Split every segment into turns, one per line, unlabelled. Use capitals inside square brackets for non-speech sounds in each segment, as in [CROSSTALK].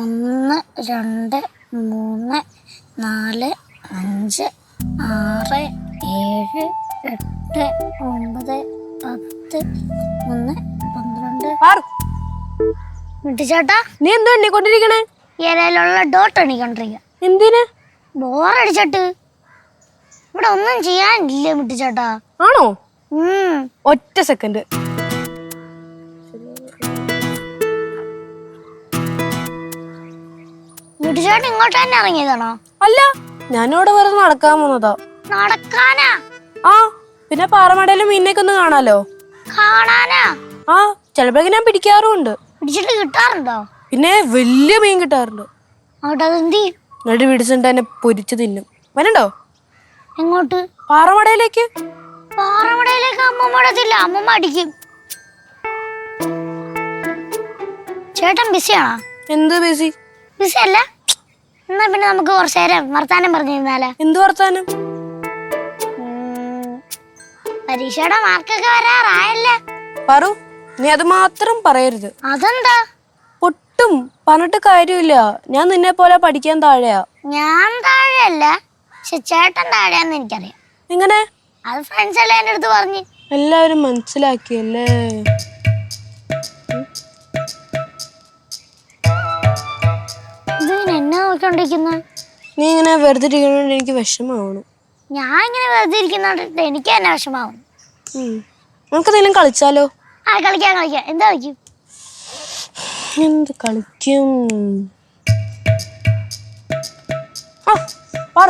ഒന്ന് രണ്ട് മൂന്ന് നാല് അഞ്ച് ആറ് ഏഴ് എട്ട് ഒമ്പത് പത്ത് ഒന്ന് പന്ത്രണ്ട് വിട്ടിച്ചേട്ടാ
നീ എന്താ എണ്ണിക്കൊണ്ടിരിക്കണേ
ഏതായാലുള്ള ഡോട്ട് എണ്ണിക്കൊണ്ടിരിക്കുക എന്തിന് ബോറടിച്ചിട്ട് ഇവിടെ ഒന്നും ചെയ്യാനില്ല വിട്ടിച്ചേട്ടാ
ആണോ ഒറ്റ സെക്കൻഡ്
കുട്ടിച്ചേട്ടൻ ഇങ്ങോട്ട് തന്നെ ഇറങ്ങിയതാണോ
അല്ല ഞാനിവിടെ വെറുതെ നടക്കാൻ പോന്നതാ
നടക്കാനാ
ആ പിന്നെ പാറമടയിലും മീനിനൊക്കെ ഒന്ന് കാണാലോ
കാണാനാ
ആ ചിലപ്പോഴേക്ക് ഞാൻ പിടിക്കാറുമുണ്ട്
പിടിച്ചിട്ട് കിട്ടാറുണ്ടോ
പിന്നെ വലിയ മീൻ കിട്ടാറുണ്ട്
നിങ്ങളുടെ എന്നിട്ട്
പിടിച്ചിട്ട് എന്നെ പൊരിച്ചു തിന്നും വരണ്ടോ എങ്ങോട്ട് പാറമടയിലേക്ക്
പാറമടയിലേക്ക് അമ്മ ഇടത്തില്ല അമ്മ അടിക്കും ചേട്ടൻ ബിസിയാണോ എന്ത് ബിസി ബിസി അല്ല എന്നാ പിന്നെ നമുക്ക് കുറച്ചു നേരം വർത്താനം പറഞ്ഞിരുന്നാലേ എന്ത് വർത്താനം പരീക്ഷയുടെ മാർക്കൊക്കെ വരാറായല്ലേ
പറു നീ അത് മാത്രം പറയരുത് അതെന്താ ഒട്ടും പറഞ്ഞിട്ട് കാര്യമില്ല ഞാൻ നിന്നെ പോലെ പഠിക്കാൻ താഴെയാ
ഞാൻ താഴെയല്ല പക്ഷെ ചേട്ടൻ താഴെയാന്ന് എനിക്കറിയാം എങ്ങനെ അത് ഫ്രണ്ട്സ് എല്ലാം എൻ്റെ അടുത്ത് പറഞ്ഞു
എല്ലാവരും മനസ്സിലാക്കിയല്ലേ കൊണ്ടിരിക്കുന്നത് നീ ഇങ്ങനെ വെറുതെ ഇരിക്കുന്നതുകൊണ്ട് എനിക്ക് വിഷമമാണ്
ഞാൻ ഇങ്ങനെ വെറുതെ ഇരിക്കുന്നോണ്ട് എനിക്ക് തന്നെ വിഷമാവും
നമുക്ക് എന്തെങ്കിലും കളിച്ചാലോ
ആ കളിക്കാം കളിക്കാം എന്താ കളിക്കും
എന്ത് കളിക്കും ആ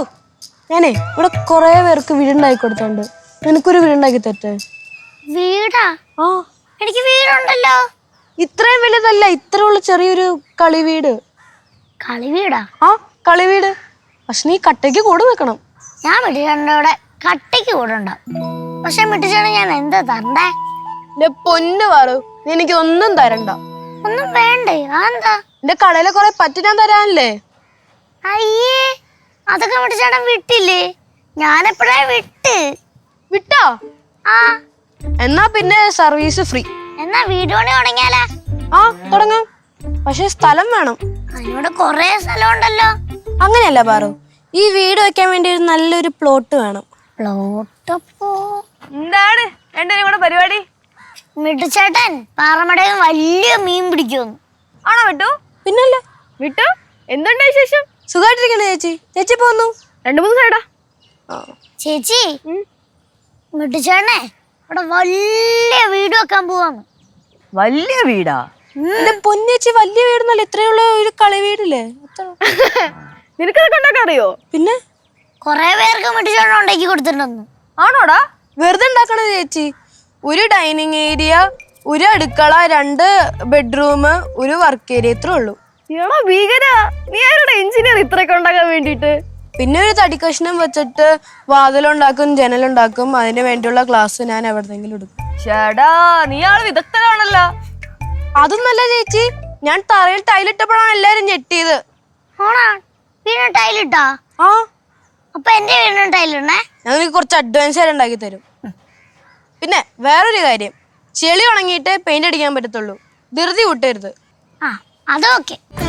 ഞാനേ ഇവിടെ കുറെ പേർക്ക് വീടുണ്ടാക്കി കൊടുത്തോണ്ട് നിനക്കൊരു വീടുണ്ടാക്കി തരട്ടെ വീടാ ആ
എനിക്ക് വീടുണ്ടല്ലോ
ഇത്രയും വലുതല്ല ഇത്ര ഉള്ള ചെറിയൊരു കളി വീട് കളിവീടാ ആ കളിവീട് പക്ഷെ നീ കട്ടയ്ക്ക് കൂടെ നിൽക്കണം
ഞാൻ മിട്ടിച്ചേട്ടൻ്റെ കട്ടയ്ക്ക് കൂടെ ഉണ്ടാവും പക്ഷെ മിട്ടിച്ചേട്ടൻ ഞാൻ എന്താ തരണ്ടേ
എന്റെ പൊന്ന് പറു എനിക്ക് ഒന്നും തരണ്ട
ഒന്നും വേണ്ടേ അതെന്താ
എന്റെ കടയിലെ കുറെ പറ്റിനാൻ തരാനല്ലേ
അയ്യേ അതൊക്കെ മിട്ടിച്ചേട്ടൻ വിട്ടില്ലേ ഞാൻ എപ്പോഴാ വിട്ട് വിട്ടോ ആ
എന്നാ പിന്നെ സർവീസ് ഫ്രീ
എന്നാ വീട് പണി തുടങ്ങിയാലാ
ആ തുടങ്ങാം പക്ഷെ സ്ഥലം വേണം
അതിനോട് കൊറേ സ്ഥലമുണ്ടല്ലോ
അങ്ങനെയല്ല പാറു ഈ വീട് വെക്കാൻ വേണ്ടി ഒരു നല്ലൊരു പ്ലോട്ട് വേണം
പ്ലോട്ടപ്പോ
എന്താണ് രണ്ടുപേരും കൂടെ പരിപാടി
ചേട്ടൻ പാറമടയും വലിയ മീൻ പിടിക്കുന്നു
ആണോ വിട്ടു പിന്നല്ല വിട്ടു എന്തുണ്ട് വിശേഷം സുഖമായിട്ടിരിക്കണേ ചേച്ചി ചേച്ചി പോന്നു രണ്ടു മൂന്ന് സൈഡാ
ചേച്ചി മിട്ടുചേട്ടനെ അവിടെ വലിയ വീട് വെക്കാൻ പോവാന്ന്
വലിയ വീടാ എന്റെ പൊന്നേച്ചി വലിയ വീടൊന്നല്ല ഇത്രയുള്ള ഒരു കളി വീടില്ലേ [LAUGHS] നിനക്കതൊക്കെ ഉണ്ടാക്കാൻ അറിയോ പിന്നെ
കൊറേ പേർക്ക് മുട്ടിച്ചോണ്ട് ഉണ്ടാക്കി കൊടുത്തിട്ടുണ്ടെന്ന്
ആണോടാ വെറുതെ ഉണ്ടാക്കണത് ചേച്ചി ഒരു ഡൈനിങ് ഏരിയ ഒരു അടുക്കള രണ്ട് ബെഡ്റൂം ഒരു വർക്ക് ഏരിയ ഇത്രേ ഉള്ളൂ എടാ ഭീകര നീ ആരുടെ എഞ്ചിനീയർ ഇത്രയൊക്കെ ഉണ്ടാക്കാൻ വേണ്ടിട്ട് പിന്നെ ഒരു തടി കഷ്ണം വെച്ചിട്ട് വാതിലുണ്ടാക്കും ജനലുണ്ടാക്കും അതിന് വേണ്ടിയുള്ള ക്ലാസ് ഞാൻ എവിടെന്നെങ്കിലും എടുക്കും ചേടാ നീ ആള് വിദഗ്ധനാണല്ലോ അതൊന്നല്ല ചേച്ചി ഞാൻ തറയിൽ ടൈലിട്ടപ്പോഴാണ് എല്ലാരും ഞെട്ടിയത് ആ കുറച്ച് അഡ്വാൻസ് ഉണ്ടാക്കി തരും പിന്നെ വേറൊരു കാര്യം ചെളി ഉണങ്ങിയിട്ട് പെയിന്റ് അടിക്കാൻ പറ്റത്തുള്ളൂ ധൃതി കൂട്ടരുത്
ആ അതോക്കെ